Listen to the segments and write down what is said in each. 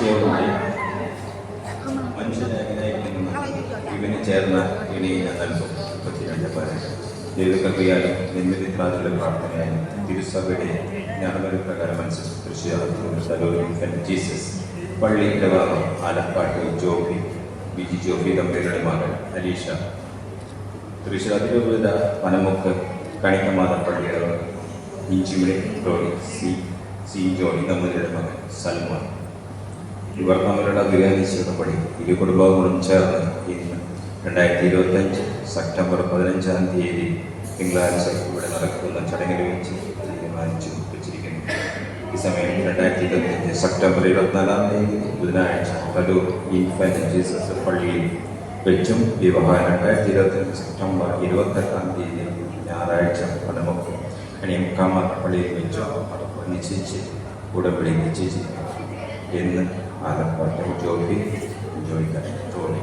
അതിശയവുമായി മനുഷ്യനായിരിക്കുന്ന ഇവന് ചേർന്ന ഇനിയ നൽകും മുപ്പത്തിരണ്ട് പതിനെട്ട് ദൈവകൃപയാലും നിന്നിത്രാതിലുള്ള പ്രാർത്ഥനയാലും തിരുസഭയുടെ ഞാനൊരു പ്രകാരം അനുസരിച്ച് തൃശ്ശൂർ ജീസസ് പള്ളി ഇടവാകം ആലപ്പാട്ട് ജോബി ബി ജി ജോബി ദമ്പതികളുടെ മകൻ അലീഷ. തൃശ്ശൂർ അതിരൂപത പനമുക്ക് കണിക്കമാത പള്ളിയുടെ ഇഞ്ചിമിളി ടോണി സി സി ജോണി ദമ്പതികളുടെ മകൻ സൽമാൻ. ഇവർ തമ്മിലുള്ള വിവാഹിച്ചപടി ഇരു കുടുംബങ്ങളും ചേർന്ന് ഇന്ന് രണ്ടായിരത്തി ഇരുപത്തഞ്ച് സെപ്റ്റംബർ പതിനഞ്ചാം തീയതി തിങ്കളാഴ്ച ഇവിടെ നടക്കുന്ന ചടങ്ങിൽ വെച്ച് തീരുമാനിച്ചു വെച്ചിരിക്കുന്നു. ഈ സമയം രണ്ടായിരത്തി ഇരുപത്തഞ്ച് സെപ്റ്റംബർ ഇരുപത്തിനാലാം തീയതി ബുധനാഴ്ച കലൂർ ഇൻഫന്റ് ജീസസ് പള്ളിയിൽ വെച്ചും വിവാഹം. രണ്ടായിരത്തി ഇരുപത്തഞ്ച് സെപ്റ്റംബർ ഇരുപത്തെട്ടാം തീയതി ഞായറാഴ്ച പടമുക്ക് കണിയമുക്കാമ പള്ളിയിൽ വെച്ചും നിശ്ചയിച്ച് ഉടമ്പടി നിശ്ചയിച്ചിരിക്കുന്നു. എന്ന് ആലപ്പാട്ട് ജോബി ജോയിക്കാൻ തോന്നി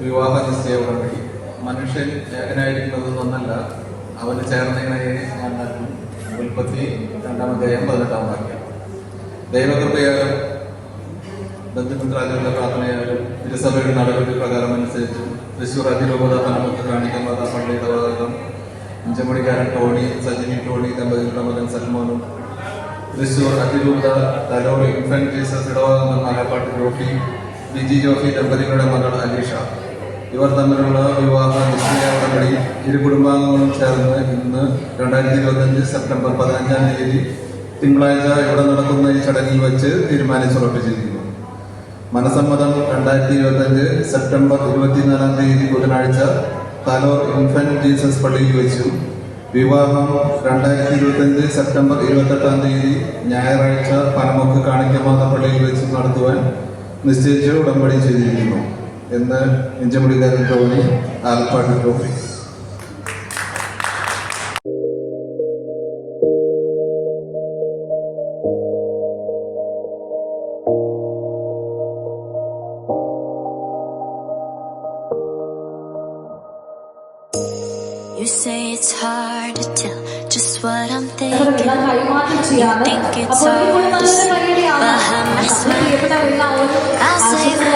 വിവാഹ നിശ്ചയ ഉടമ്പടി മനുഷ്യൻ ഏകനായിരിക്കുന്നത് ഒന്നല്ല. അവന് ചേർന്നതിനെ ഞാൻ നൽകും. ഉൽപ്പത്തി രണ്ടാമധ്യായം പതിനെട്ടാം വാക്യം. ദൈവകൃപയാലും ബന്ധുമിത്രാദികളുടെ പ്രാർത്ഥനയായാലും തിരുസഭയുടെ നടപടി പ്രകാരം അനുസരിച്ച് തൃശൂർ അതിരൂപത പനമുക്ക് കാണിക്കമാത പള്ളിയുടെ ഭാഗം അഞ്ചമണിക്കാരൻ ടോണി സജിനി ടോണി ദമ്പതികളുടെ മകൻ സൽമോനും തൃശൂർ അതിരൂപത തലോറി ഇൻഫന്റ് ജീസസ് ഇടവകം ആലപ്പാട്ട് ജോഫി ബിജി ജോഫി ദമ്പതികളുടെ മകൾ അലീഷ ഇവർ തമ്മിലുള്ള വിവാഹ നിശ്ചയ ഉടമ്പടി ഇരു കുടുംബാംഗങ്ങളും ചേർന്ന് ഇന്ന് രണ്ടായിരത്തി ഇരുപത്തഞ്ച് സെപ്റ്റംബർ പതിനഞ്ചാം തീയതി തിങ്കളാഴ്ച ഇവിടെ നടക്കുന്ന ഈ ചടങ്ങിൽ വെച്ച് തീരുമാനിച്ചുറപ്പിച്ചിരിക്കുന്നു. മനസമ്മതം രണ്ടായിരത്തി ഇരുപത്തഞ്ച് സെപ്റ്റംബർ ഇരുപത്തിനാലാം തീയതി ബുധനാഴ്ച തലോർ ഇൻഫന്റ് ജീസസ് പള്ളിയിൽ വെച്ചു. വിവാഹം രണ്ടായിരത്തി ഇരുപത്തഞ്ച് സെപ്റ്റംബർ ഇരുപത്തെട്ടാം തീയതി ഞായറാഴ്ച പനമുക്ക് കാണിക്കമാത പള്ളിയിൽ വെച്ച് നടത്തുവാൻ നിശ്ചയിച്ച് ഉടമ്പടി ചെയ്തിരിക്കുന്നു. എന്ന് ഇഞ്ചമുടിക്കാരൻ Tony Alappatt Tony You say it's hard to tell just what I'm thinking. You think it's hard to see behind my smile. I say